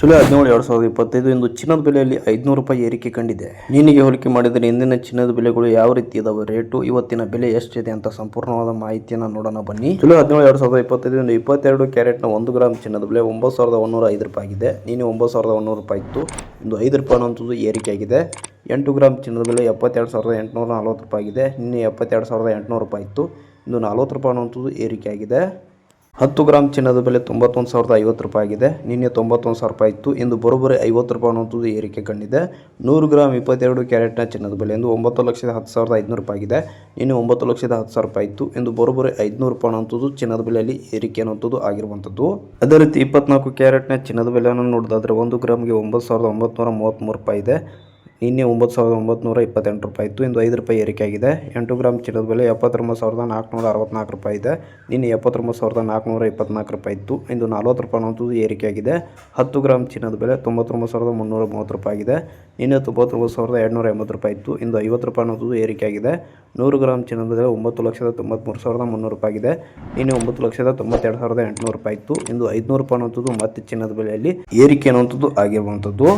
July ಹದಿನೇಳು ಎರಡು ಸಾವಿರದ ಇಪ್ಪತ್ತೈದು ಇಂದು ಚಿನ್ನದ ಬೆಲೆಯಲ್ಲಿ ಐದುನೂರು ರೂಪಾಯಿ ಏರಿಕೆ ಕಂಡಿದೆ. ನೀನಿಗೆ ಹೋಲಿಕೆ ಮಾಡಿದರೆ ಇಂದಿನ ಚಿನ್ನದ ಬೆಲೆಗಳು ಯಾವ ರೀತಿ ಇದಾವೆ? ರೇಟು, ಇವತ್ತಿನ ಬೆಲೆ ಎಷ್ಟಿದೆ ಅಂತ ಸಂಪೂರ್ಣವಾದ ಮಾಹಿತಿಯನ್ನು ನೋಡೋಣ ಬನ್ನಿ. ಜುಲೈ ಹದಿನೇಳು ಎರಡು ಸಾವಿರದ ಇಪ್ಪತ್ತೈದು ಇಂದು ಇಪ್ಪತ್ತೆರಡು ಕ್ಯಾರೆಟ್ನ ಒಂದು ಗ್ರಾಮ್ ಚಿನ್ನದ ಬೆಲೆ ಒಂಬತ್ತು ಸಾವಿರದ ಒಂದೂರ ಐದು ರೂಪಾಯಿ ಆಗಿದೆ. ನೀನು ಒಂಬತ್ತು ಸಾವಿರದ ಒಂದೂರು ರೂಪಾಯಿ ಇತ್ತು. ಇಂದು ಐದು ರೂಪಾಯಿ ಅನ್ನೋದು ಏರಿಕೆ ಆಗಿದೆ. ಎಂಟು ಗ್ರಾಮ್ ಚಿನ್ನದ ಬೆಲೆ ಎಪ್ಪತ್ತೆರಡು ಸಾವಿರದ ಎಂಟುನೂರ ನಲ್ವತ್ತು ರೂಪಾಯಿ ಆಗಿದೆ. ನಿನ್ನೆ ಎಪ್ಪತ್ತೆರಡು ಸಾವಿರದ ಎಂಟುನೂರು ರೂಪಾಯಿ ಇತ್ತು. ಇಂದು ನಲ್ವತ್ತು ರೂಪಾಯಿ ಅನ್ನುವಂಥದ್ದು ಏರಿಕೆ ಆಗಿದೆ. ಹತ್ತು ಗ್ರಾಮ್ ಚಿನ್ನದ ಬೆಲೆ ತೊಂಬತ್ತೊಂದು ಸಾವಿರದ ಐವತ್ತು ರೂಪಾಯಿ ಆಗಿದೆ ನಿನ್ನೆ ತೊಂಬತ್ತೊಂದು ಸಾವಿರ ರೂಪಾಯಿ ಇತ್ತು. ಇಂದು ಬರೋಬ್ಬರಿ ಐವತ್ತು ರೂಪಾಯಿ ಅನ್ನುವಂಥದ್ದು ಏರಿಕೆ ಕಂಡಿದೆ. ನೂರು ಗ್ರಾಮ್ ಇಪ್ಪತ್ತೆರಡು ಕ್ಯಾರೆಟ್ನ ಚಿನ್ನದ ಬೆಲೆ ಎಂದು ಒಂಬತ್ತು ಲಕ್ಷದ ಹತ್ತು ಸಾವಿರದ ಐದುನೂರು ರೂಪಾಯಿ ಆಗಿದೆ ನಿನ್ನೆ ಒಂಬತ್ತು ಲಕ್ಷದ ಹತ್ತು ಸಾವಿರ ರೂಪಾಯಿ ಇತ್ತು. ಇಂದು ಬರೋಬ್ಬರಿ ಐದುನೂರು ರೂಪಾಯಿ ಅನ್ನೋದು ಚಿನ್ನದ ಬೆಲೆಯಲ್ಲಿ ಏರಿಕೆ ಅನ್ನುವಂಥದ್ದು ಆಗಿರುವಂಥದ್ದು. ಅದೇ ರೀತಿ ಇಪ್ಪತ್ನಾಲ್ಕು ಕ್ಯಾರೆಟ್ನ ಚಿನ್ನದ ಬೆಲೆಯನ್ನು ನೋಡೋದಾದರೆ ಒಂದು ಗ್ರಾಮ್ಗೆ ಒಂಬತ್ತು ಸಾವಿರದ ಒಂಬತ್ತು ಮೂವತ್ತ್ಮೂರು ರೂಪಾಯಿ ಇದೆ. ನಿನ್ನೆ ಒಂಬತ್ತು ಸಾವಿರದ ಒಂಬತ್ತು ಇಪ್ಪತ್ತೆಂಟು ರೂಪಾಯಿ ಇತ್ತು. ಇಂದು ಐದು ರೂಪಾಯಿ ಏರಿಕೆ ಆಗಿದೆ ಎಂಟು ಗ್ರಾಮ್ ಚಿನ್ನದ ಬೆಲೆ ಎಪ್ಪತ್ತೊಂಬತ್ತು ಸಾವಿರದ ನಾಲ್ಕುನೂರ ಅರವತ್ನಾಲ್ಕು ರೂಪಾಯಿ ಇದೆ. ನಿನ್ನೆ ಎಪ್ಪತ್ತೊಂಬತ್ತು ಸಾವಿರದ ನಾಲ್ಕುನೂರ ಇಪ್ಪತ್ನಾಲ್ಕು ರೂಪಾಯಿ ಇತ್ತು. ಇಂದು ನಲ್ವತ್ತು ರೂಪಾಯಿ ಅನ್ನೋದು ಏರಿಕೆ ಆಗಿದೆ ಹತ್ತು ಗ್ರಾಮ್ ಚಿನ್ನದ ಬೆಲೆ ತೊಂಬತ್ತೊಂಬತ್ತು ಸಾವಿರದ ಮುನ್ನೂರ ಮೂವತ್ತು ರೂಪಾಯಿ ಆಗಿದೆ. ನಿನ್ನೆ ತೊಂಬತ್ತೊಂಬತ್ತು ಸಾವಿರದ ಎರಡುನೂರ ಎಂಬತ್ತು ರೂಪಾಯಿ ಇತ್ತು. ಇಂದು ಐವತ್ತು ರೂಪಾಯಿ ಅನ್ನೋದು ಏರಿಕೆ ಆಗಿದೆ ನೂರು ಗ್ರಾಮ್ ಚಿನ್ನದ ಬೆಲೆ ಒಂಬತ್ತು ಲಕ್ಷದ ತೊಂಬತ್ತ್ಮೂರು ಸಾವಿರದ ಮುನ್ನೂರು ರೂಪಾಯಿ ಆಗಿದೆ. ನಿನ್ನೆ ಒಂಬತ್ತು ಲಕ್ಷದ ತೊಂಬತ್ತೆರಡು ಸಾವಿರದ ಎಂಟುನೂರು ರೂಪಾಯಿ ಇತ್ತು. ಇಂದು ಐದುನೂರು ರೂಪಾಯಿ ಅನ್ನೋದು ಮತ್ತೆ ಚಿನ್ನದ ಬೆಲೆಯಲ್ಲಿ ಏರಿಕೆ ಅನ್ನುವಂಥದ್ದು ಆಗಿರುವಂಥದ್ದು.